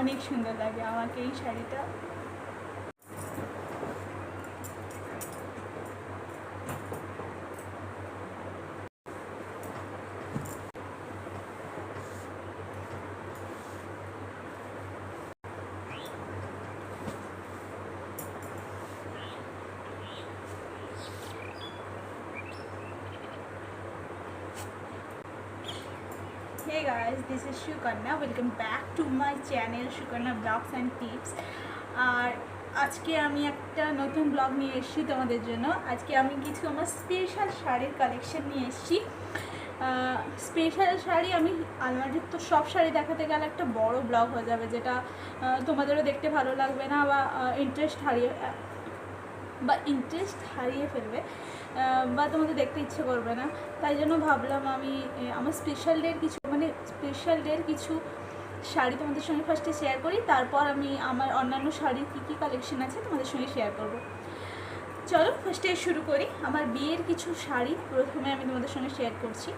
অনেক সুন্দর লাগে। আমাকে এই শাড়িটা Hey guys, this is Shukarna. Welcome back to my channel Shukarna Vlogs and Tips. আর আজকে আমি একটা নতুন ব্লগ নিয়ে এসেছি তোমাদের জন্য আজকে আমি কিছু আমার স্পেশাল শাড়ির কালেকশন নিয়ে এসেছি স্পেশাল শাড়ি আমি আলমারির তো সব শাড়ি দেখাতে গেলে একটা বড় ব্লগ হয়ে যাবে যেটা তোমাদেরও দেখতে ভালো লাগবে না বা ইন্টারেস্ট হারিয়ে বা ইন্টারেস্ট হারিয়ে ফেলবে বা তোমাদের দেখতে ইচ্ছে করবে না তাই জন্য ভাবলাম আমি আমার স্পেশাল ডের কিছু মানে স্পেশাল ডের কিছু শাড়ি তোমাদের সঙ্গে ফার্স্টে শেয়ার করি, তারপর আমি আমার অন্যান্য শাড়ির কী কী কালেকশন আছে তোমাদের সঙ্গে শেয়ার করব। চলো ফার্স্টে শুরু করি, আমার বিয়ের কিছু শাড়ি প্রথমে আমি তোমাদের সঙ্গে শেয়ার করছি।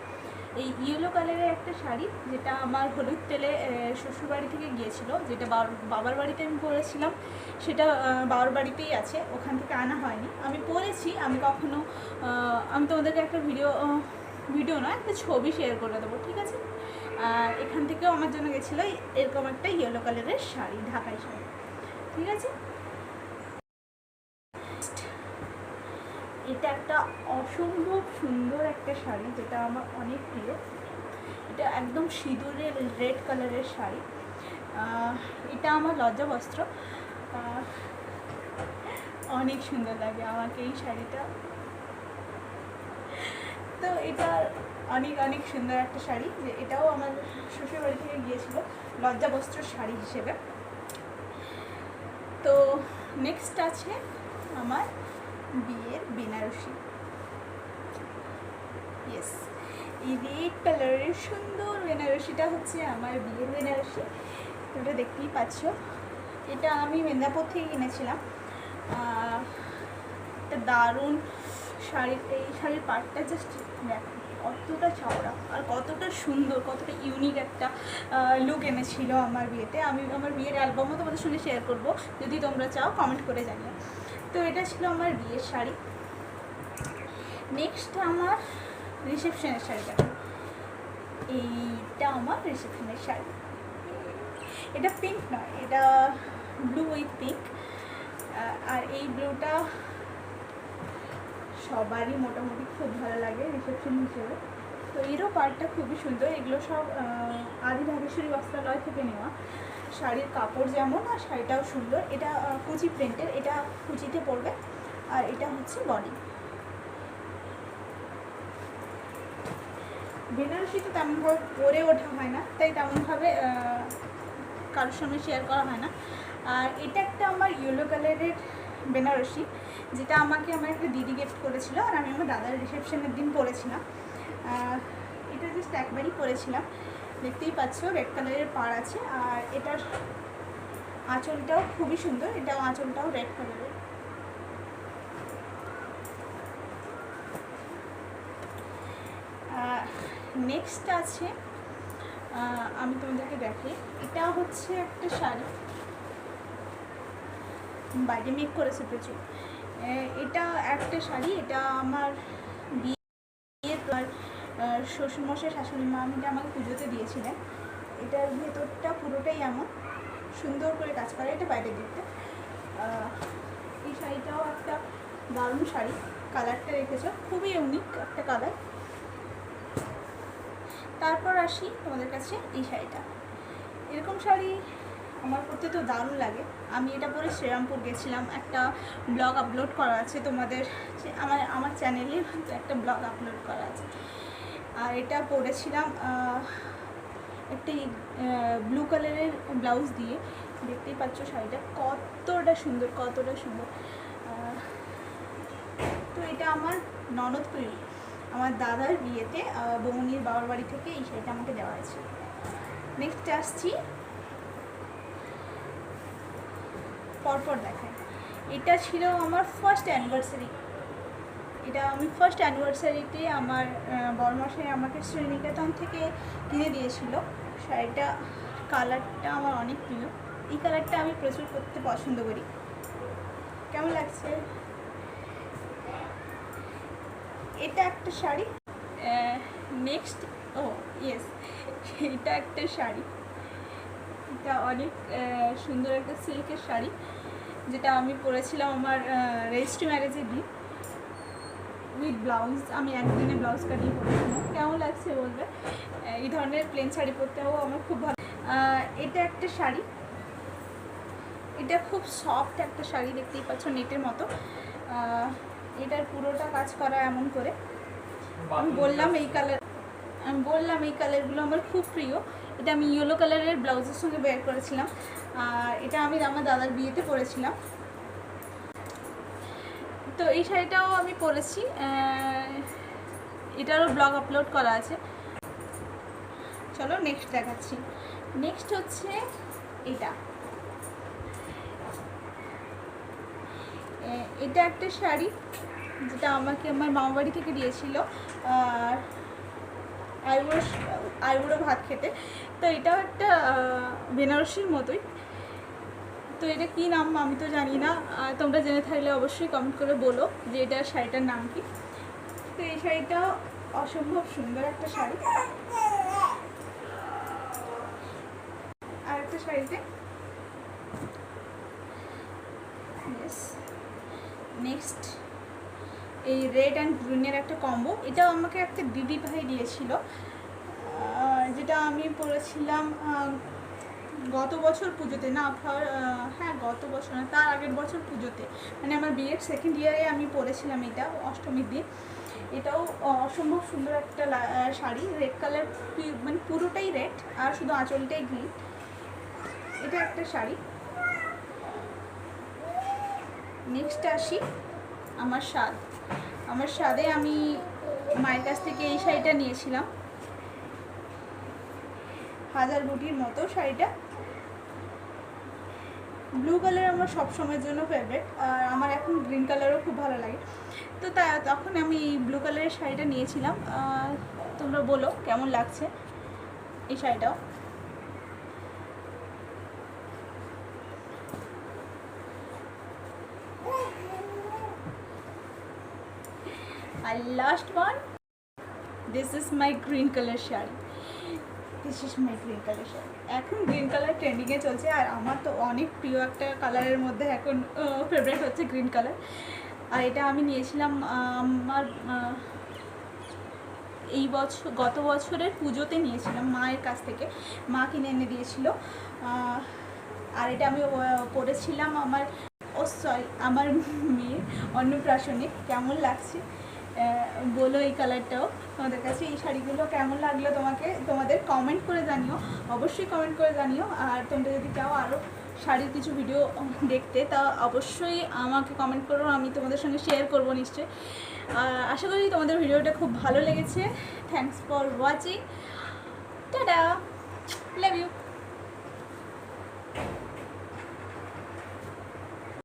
এই ইয়েলো কালারের একটা শাড়ি যেটা আমার হলুদ তেলে শ্বশুরবাড়ি থেকে গিয়েছিল, যেটা বাবার- বাড়িতে আমি পরেছিলাম, সেটা বাবার বাড়িতেই আছে, ওখান থেকে আনা হয়নি। আমি পরেছি, আমি কখনো আমি তোমাদেরকে একটা ভিডিও ভিডিও নয়, একটা ছবি শেয়ার করে দেবো, ঠিক আছে? এখান থেকেও আমার জন্য গেছিল এরকম একটা ইয়েলো কালারের শাড়ি, ঢাকাই শাড়ি। ঠিক আছে? এটা একটা অসম্ভব সুন্দর একটা শাড়ি যেটা আমার অনেক প্রিয়। এটা একদম সিঁদুরের রেড কালারের শাড়ি। এটা আমার লজ্জা বস্ত্র। অনেক সুন্দর লাগে আমাকে এই শাড়িটা। তো এটা অনেক অনেক সুন্দর একটা শাড়ি, যে এটাও আমার শ্বশুর বাড়ি থেকে গিয়েছিল, লজ্জা বস্ত্র শাড়ি হিসেবে। তো নেক্সট আছে আমার বিয়ের বেনারসি। ইয়েস এই রেড কালারের সুন্দর বেনারসিটা হচ্ছে আমার বিয়ের বেনারসি। তোমরা দেখতেই পাচ্ছ, এটা আমি মেদিনীপুর থেকে কিনেছিলাম একটা দারুণ শাড়ির, এই শাড়ির পাটটা জাস্ট দেখো, কতটা চওড়া আর কতটা সুন্দর, কতটা ইউনিক একটা লুক এনেছিল আমার বিয়েতে। আমি আমার বিয়ের অ্যালবামও তোমাদের সঙ্গে শেয়ার করব। যদি তোমরা চাও কমেন্ট করে জানিও। তো এটা ছিল আমার বিয়ের শাড়ি। নেক্সট আমার রিসেপশনের শাড়িটা। এইটা আমার রিসেপশনের শাড়ি। এটা পিঙ্ক নয়, এটা ব্লু উইথ পিঙ্ক আর এই ব্লুটা সবারই মোটামুটি খুব ভালো লাগে রিসেপশন হিসেবে। তো এরও পার্টটা খুবই সুন্দর। এগুলো সব আদি ঢাকেশ্বরী বস্ত্রালয় থেকে নেওয়া। শাড়ির কাপড় যেমন, আর শাড়িটাও সুন্দর। এটা কুচি প্রিন্টের এটা কুচিতে পড়বে আর এটা হচ্ছে বডি বেনারসি তো তেমনভাবে পরে ওঠা হয় না। তাই তেমনভাবে কারোর সঙ্গে শেয়ার করা হয় না। আর এটা একটা আমার ইয়েলো কালারের বেনারসি, যেটা আমাকে আমার একটা দিদি গিফট করেছিল আর আমি আমার দাদার রিসেপশনের দিন পরেছিলাম এটা জাস্ট একবারই পরেছিলাম দেখতেই পাচ্ছ রেড কালারের পাড় আছে আর এটার আঁচলটাও খুবই সুন্দর, এটাও আঁচলটাও রেড কালারের নেক্সট আছে আমি তোমাদেরকে দেখাই। এটা হচ্ছে একটা শাড়ি। বাইরে মেক করেছে প্রচুর। এটা একটা শাড়ি এটা আমার বিয়ের আর শ্বশুরমশাই শাশুড়ি মা এটা আমাকে পুজোতে দিয়েছিলেন। এটার ভেতরটা পুরোটাই এমন সুন্দর করে কাজ করা এটা বাইরের আহ, এই শাড়িটাও একটা দারুণ শাড়ি কালারটা রেখেছো খুবই ইউনিক একটা কালার তারপর আসি তোমাদের কাছে এই শাড়িটা। এরকম শাড়ি আমার পরতে তো দারুণ লাগে। আমি এটা পরে শ্রীরামপুর গেছিলাম। একটা ব্লগ আপলোড করা আছে তোমাদের। আমার আমার চ্যানেলে একটা ব্লগ আপলোড করা আছে। আর এটা পরেছিলাম একটি ব্লু কালারের ব্লাউজ দিয়ে। দেখতেই পাচ্ছ শাড়িটা কতটা সুন্দর কতটা সুন্দর। তো এটা আমার ননদ তৈরি আমার দাদার বিয়েতে বৌনির বাবার বাড়ি থেকে এই শাড়িটা আমাকে দেওয়া হয়েছে। নেক্সট আসছি। পরপর দেখায়। এটা ছিল আমার ফার্স্ট অ্যানিভার্সারি এটা আমি ফার্স্ট অ্যানিভার্সারিতে আমার বড়মশাই আমাকে শ্রীনিকেতন থেকে কিনে দিয়েছিল। শাড়িটা কালারটা আমার অনেক প্রিয়। এই কালারটা আমি প্রচুর করতে পছন্দ করি। কেমন লাগছে? এটা একটা শাড়ি। নেক্সট ও ইয়েস এটা একটা শাড়ি। এটা অনেক সুন্দর একটা সিল্কের শাড়ি যেটা আমি পরেছিলাম আমার রেজিস্ট্রি ম্যারেজে দিন উইথ ব্লাউজ আমি একদিনে ব্লাউজ কাটিয়ে পরেছিলাম কেমন লাগছে বলবে? এই ধরনের প্লেন শাড়ি পরতেও আমার খুব ভালো। এটা একটা শাড়ি। এটা খুব সফট একটা শাড়ি দেখতেই পাচ্ছ নেটের মতো। এটার পুরোটা কাজ করা এমন করে। আমি বললাম এই কালার আমি বললাম এই কালারগুলো আমার খুব প্রিয়। এটা আমি ইয়েলো কালারের ব্লাউজের সঙ্গে বের করেছিলাম। আর এটা আমি আমার দাদার বিয়েতে পরেছিলাম। তো এই শাড়িটাও আমি পরেছি। এটারও ব্লগ আপলোড করা আছে। চলো নেক্সট দেখাচ্ছি। নেক্সট হচ্ছে এটা। এটা একটা শাড়ি যেটা আমাকে আমার মামা বাড়ি থেকে দিয়েছিল। আর আইবুড়ো আইবুড়ো ভাত খেতে। তো এটাও একটা বেনারসির মতোই। তো এটা কী নাম আমি তো জানি না। তোমরা জেনে থাকলে অবশ্যই কমেন্ট করে বলো যে এটা শাড়িটার নাম কি। তো এই শাড়িটাও অসম্ভব সুন্দর একটা শাড়ি। আর একটা শাড়িতে। নেক্সট এই রেড অ্যান্ড গ্রিনের একটা কম্বো এটাও আমাকে একটা দিদি ভাই দিয়েছিল। যেটা আমি পরেছিলাম গত বছর পুজোতে। না হ্যাঁ গত বছর না, তার আগের বছর পুজোতে। মানে আমার বিয়ের সেকেন্ড ইয়ারে আমি পরেছিলাম এটা, অষ্টমীর দিন। এটাও অসম্ভব সুন্দর একটা শাড়ি। রেড কালার মানে পুরোটাই রেড আর শুধু আঁচলটাই গ্রিন এটা একটা শাড়ি। নেক্সট আসি আমার স্বাদ। আমার স্বাদে আমি মায়ের কাছ থেকে এই শাড়িটা নিয়েছিলাম। হাজার বুটির মতো শাড়িটা। ব্লু কালার আমার সব সময়ের জন্য ফেভারিট আর আমার এখন গ্রিন কালারও খুব ভালো লাগে। তো তা, তখন আমি ব্লু কালারের শাড়িটা নিয়েছিলাম। তোমরা বলো, কেমন লাগছে এই শাড়িটাও? আর last one this is my green colour sari. This is my green colour sari. এখন গ্রিন কালার ট্রেন্ডিংয়ে চলছে আর আমার তো অনেক প্রিয় একটা কালারের মধ্যে এখন ফেভারিট হচ্ছে গ্রিন কালার আর এটা আমি নিয়েছিলাম আমার এই বছর গত বছরের পুজোতে নিয়েছিলাম মায়ের কাছ থেকে। মা কিনে এনে দিয়েছিল। আর এটা আমি পরেছিলাম আমার ও সরি আমার মেয়ের অন্নপ্রাশনে। কেমন লাগছে? বলো এই কালারটাও তোমাদের কাছে এই শাড়িগুলো কেমন লাগল তোমাকে? তোমাদের কমেন্ট করে জানিও। অবশ্যই কমেন্ট করে জানিও। আর তোমরা যদি চাও আরও শাড়ির কিছু ভিডিও দেখতে, তা অবশ্যই আমাকে কমেন্ট করো। আমি তোমাদের সঙ্গে শেয়ার করব নিশ্চয়ই। আশা করি তোমাদের ভিডিওটা খুব ভালো লেগেছে। Thanks for watching tata! Love you